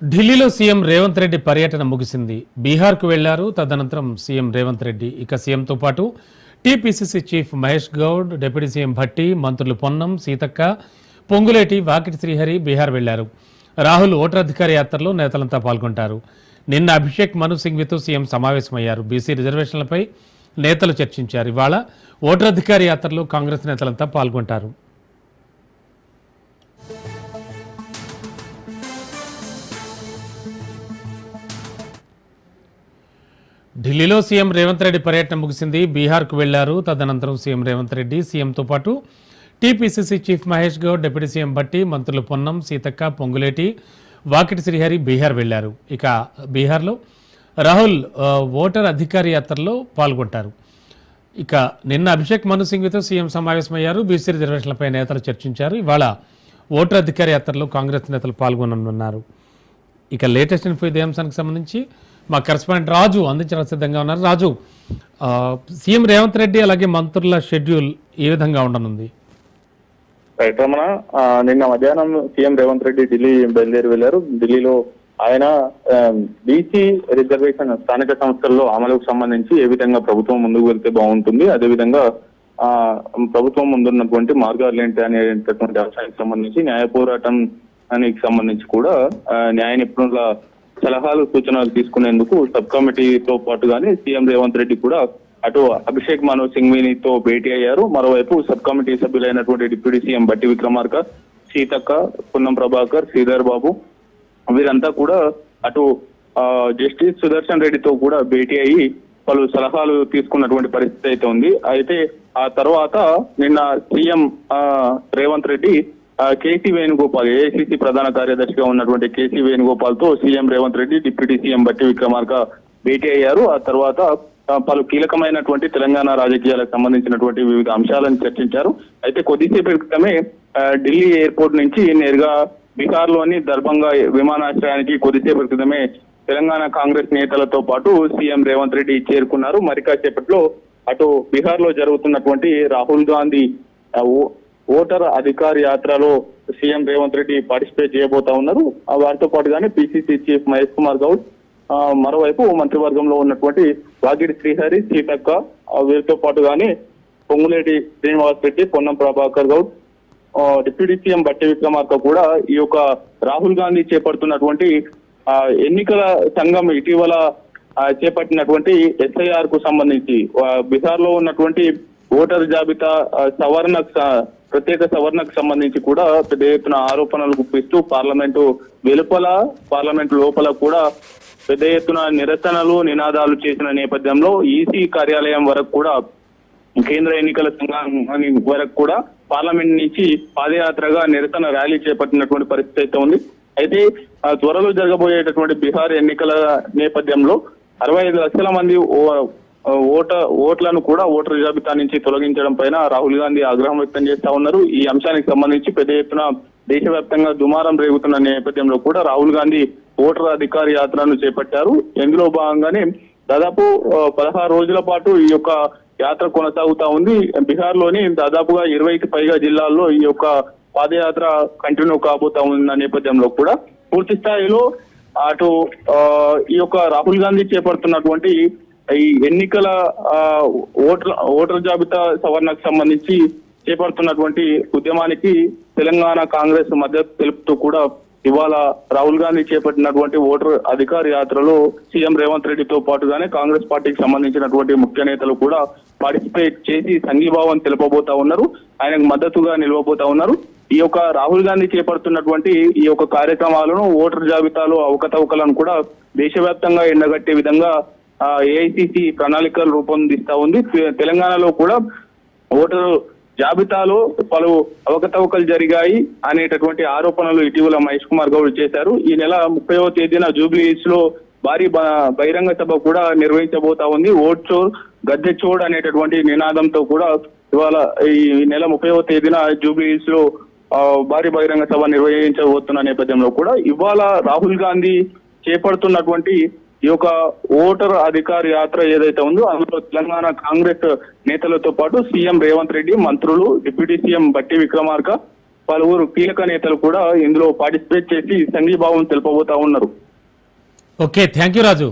ఢిల్లీలో సీఎం రేవంత్ రెడ్డి పర్యటన ముగిసింది. బీహార్కు వెళ్ళారు. తదనంతరం సీఎం రేవంత్ రెడ్డి. ఇక సీఎంతో పాటు TPCC chief Mahesh Goud deputy CM Bhatti మంత్రులు పొన్నం సీతక్క పొంగులేటి వాకిటి శ్రీహరి బీహార్ వెళ్ళారు. రాహుల్ ఓటర్ అధికార యాత్రలో నేతలంతా పాల్గొంటారు. నిన్న అభిషేక్ మను సింఘ్వితో సీఎం సమావేశమయ్యారు. బీసీ రిజర్వేషన్లపై నేతలు చర్చించారు. ఇవాళ ఓటర్ అధికార యాత్రలో కాంగ్రెస్ నేతలంతా పాల్గొంటారు. ఢిల్లీలో సీఎం రేవంత్ రెడ్డి పర్యటన ముగిసింది. బీహార్కు వెళ్ళారు. తదనంతరం సీఎం రేవంత్ రెడ్డి సీఎంతో పాటు TPCC chief Mahesh Goud deputy CM Bhatti మంత్రులు పొన్నం సీతక్క పొంగులేటి వాకిటి శ్రీహరి బీహార్ వెళ్ళారు. ఇక బీహార్లో రాహుల్ ఓటర్ అధికార యాత్రలో పాల్గొంటారు. ఇక నిన్న అభిషేక్ మను సింగ్తో సీఎం సమావేశమయ్యారు. బీసీ రిజర్వేషన్లపై నేతలు చర్చించారు. ఇవాళ ఓటర్ అధికార యాత్రలో కాంగ్రెస్ నేతలు పాల్గొననున్నారు. ఇక లేటెస్ట్ ఇన్ఫో ఇదే అంశానికి సంబంధించి మా కరెస్పాండెంట్ రాజు అందించడానికి సిద్ధంగా ఉన్నారు. రాజు ఆ, సీఎం రేవంత్ రెడ్డి అలాగే మంత్రుల షెడ్యూల్ ఏ విధంగా ఉండనుంది? రైట్ రమణ నిన్న మధ్యాహ్నం సీఎం రేవంత్ రెడ్డి ఢిల్లీ బయలుదేరి వెళ్ళారు ఢిల్లీలో ఆయన బీసీ రిజర్వేషన్ స్థానిక సంస్థల్లో అమలుకు సంబంధించి ఏ విధంగా ప్రభుత్వం ముందుకు వెళ్తే బాగుంటుంది అదే విధంగా ఆ ప్రభుత్వం ముందున్నటువంటి మార్గాలు ఏంటి అనేటటువంటి అంశానికి సంబంధించి న్యాయ పోరాటానికి సంబంధించి కూడా న్యాయ నిపుణుల సలహాలు సూచనలు తీసుకునేందుకు సబ్ కమిటీతో పాటుగానే సీఎం రేవంత్ రెడ్డి కూడా అటు అభిషేక్ మను సింఘ్వినితో భేటీ అయ్యారు. మరోవైపు సబ్ కమిటీ సభ్యులైనటువంటి డిప్యూటీ సీఎం బట్టి విక్రమార్క సీతక్క పున్నం ప్రభాకర్ శ్రీధర్ బాబు వీరంతా కూడా అటు జస్టిస్ సుదర్శన్ రెడ్డితో కూడా భేటీ అయ్యి పలు సలహాలు తీసుకున్నటువంటి పరిస్థితి అయితే ఉంది. అయితే ఆ తర్వాత నిన్న CM Revanth Reddy KC Venugopal AICC ప్రధాన కార్యదర్శిగా ఉన్నటువంటి KC వేణుగోపాల్తో CM Revanth Reddy deputy CM Bhatti Vikramarka భేటీ అయ్యారు. ఆ తర్వాత పలు కీలకమైనటువంటి తెలంగాణ రాజకీయాలకు సంబంధించినటువంటి వివిధ అంశాలను చర్చించారు. అయితే కొద్దిసేపటి క్రితమే ఢిల్లీ ఎయిర్పోర్ట్ నుంచి నేరుగా బీహార్లోని దర్భంగా విమానాశ్రయానికి కొద్దిసేపటి క్రితమే తెలంగాణ కాంగ్రెస్ నేతలతో పాటు సీఎం రేవంత్ రెడ్డి చేరుకున్నారు. మరి కాసేపట్లో అటు బీహార్లో జరుగుతున్నటువంటి రాహుల్ గాంధీ ఓటర్ అధికార యాత్రలో సీఎం రేవంత్ రెడ్డి పార్టిసిపేట్ చేయబోతా ఉన్నారు. వారితో పాటుగానే పిసిసి చీఫ్ మహేష్ కుమార్ గౌడ్ మరోవైపు మంత్రివర్గంలో ఉన్నటువంటి వాగిడి శ్రీహరి సీతక్క వీరితో పాటుగానే పొంగులేటి శ్రీనివాస్ రెడ్డి పొన్నం ప్రభాకర్ గౌడ్ డిప్యూటీ సీఎం బట్టి విక్రమార్క కూడా ఈ యొక్క రాహుల్ గాంధీ చేపడుతున్నటువంటి ఎన్నికల సంఘం ఇటీవల చేపట్టినటువంటి ఎస్ఐఆర్కు సంబంధించి బీహార్లో ఉన్నటువంటి ఓటర్ జాబితా సవరణ ప్రత్యేక సవరణకు సంబంధించి కూడా పెద్ద ఎత్తున ఆరోపణలు గుప్పిస్తూ పార్లమెంటు వెలుపల పార్లమెంటు లోపల కూడా పెద్ద ఎత్తున నిరసనలు నినాదాలు చేసిన నేపథ్యంలో ఈసీ కార్యాలయం వరకు కూడా కేంద్ర ఎన్నికల సంఘాన్ని వరకు కూడా పార్లమెంట్ నుంచి పాదయాత్రగా నిరసన ర్యాలీ చేపట్టినటువంటి పరిస్థితి అయితే ఉంది. అయితే ఆ, త్వరలో జరగబోయేటటువంటి బీహార్ ఎన్నికల నేపథ్యంలో అరవై ఐదు లక్షల మంది ఓ- ఓట ఓట్లను కూడా ఓటర్ జాబితా నుంచి తొలగించడం పైన రాహుల్ గాంధీ ఆగ్రహం వ్యక్తం చేస్తా ఉన్నారు. ఈ అంశానికి సంబంధించి పెద్ద ఎత్తున దేశవ్యాప్తంగా దుమారం రేగుతున్న నేపథ్యంలో కూడా రాహుల్ గాంధీ ఓటర్ అధికార యాత్రను చేపట్టారు. ఇందులో భాగంగానే దాదాపు పదహారు రోజుల పాటు ఈ యొక్క యాత్ర కొనసాగుతా ఉంది. బీహార్లోని దాదాపుగా ఇరవైకి పైగా జిల్లాల్లో ఈ యొక్క పాదయాత్ర కంటిన్యూ కాబోతా ఉన్న నేపథ్యంలో కూడా పూర్తి స్థాయిలో అటు ఈ యొక్క రాహుల్ గాంధీ చేపడుతున్నటువంటి ఈ ఎన్నికల ఓటర్ ఓటర్ జాబితా సవరణకు సంబంధించి చేపడుతున్నటువంటి ఉద్యమానికి తెలంగాణ కాంగ్రెస్ మద్దతు తెలుపుతూ కూడా ఇవాళ రాహుల్ గాంధీ చేపట్టినటువంటి ఓటర్ అధికార యాత్రలో సీఎం రేవంత్ రెడ్డితో పాటుగానే కాంగ్రెస్ పార్టీకి సంబంధించినటువంటి ముఖ్య నేతలు కూడా పార్టిసిపేట్ చేసి సంఘీభావం తెలుపబోతా ఉన్నారు. ఆయనకు మద్దతుగా నిలవబోతా ఉన్నారు. ఈ యొక్క రాహుల్ గాంధీ చేపడుతున్నటువంటి ఈ యొక్క కార్యక్రమాలను ఓటర్ జాబితాలో అవకతవకలను కూడా దేశవ్యాప్తంగా ఎండగట్టే విధంగా ఏఐసిసి ప్రణాళికలు రూపొందిస్తా ఉంది. తె- తెలంగాణలో కూడా ఓటరు జాబితాలో పలు అవకతవకలు జరిగాయి అనేటటువంటి ఆరోపణలు ఇటీవల మహేష్ కుమార్ గౌడ్ చేశారు. ఈ నెల ముప్పైవ తేదీన జూబ్లీస్లో భారీ బ- బహిరంగ సభ కూడా నిర్వహించబోతా ఉంది. ఓట్ చోర్ గద్దె చోడ్ అనేటటువంటి నినాదంతో కూడా ఇవాళ ఈ నెల ముప్పైవ తేదీన జూబ్లీస్లో భారీ బహిరంగ సభ నిర్వహించబోతున్న నేపథ్యంలో కూడా ఇవాళ రాహుల్ గాంధీ చేపడుతున్నటువంటి ఈ యొక్క ఓటర్ అధికార యాత్ర ఏదైతే ఉందో అందులో తెలంగాణ కాంగ్రెస్ నేతలతో పాటు సీఎం రేవంత్ రెడ్డి మంత్రులు డిప్యూటీ సీఎం బట్టి విక్రమార్క పలువురు కీలక నేతలు కూడా ఇందులో పార్టిసిపేట్ చేసి సంఘీభావం తెలుపబోతా ఉన్నారు. Okay thank you Raju.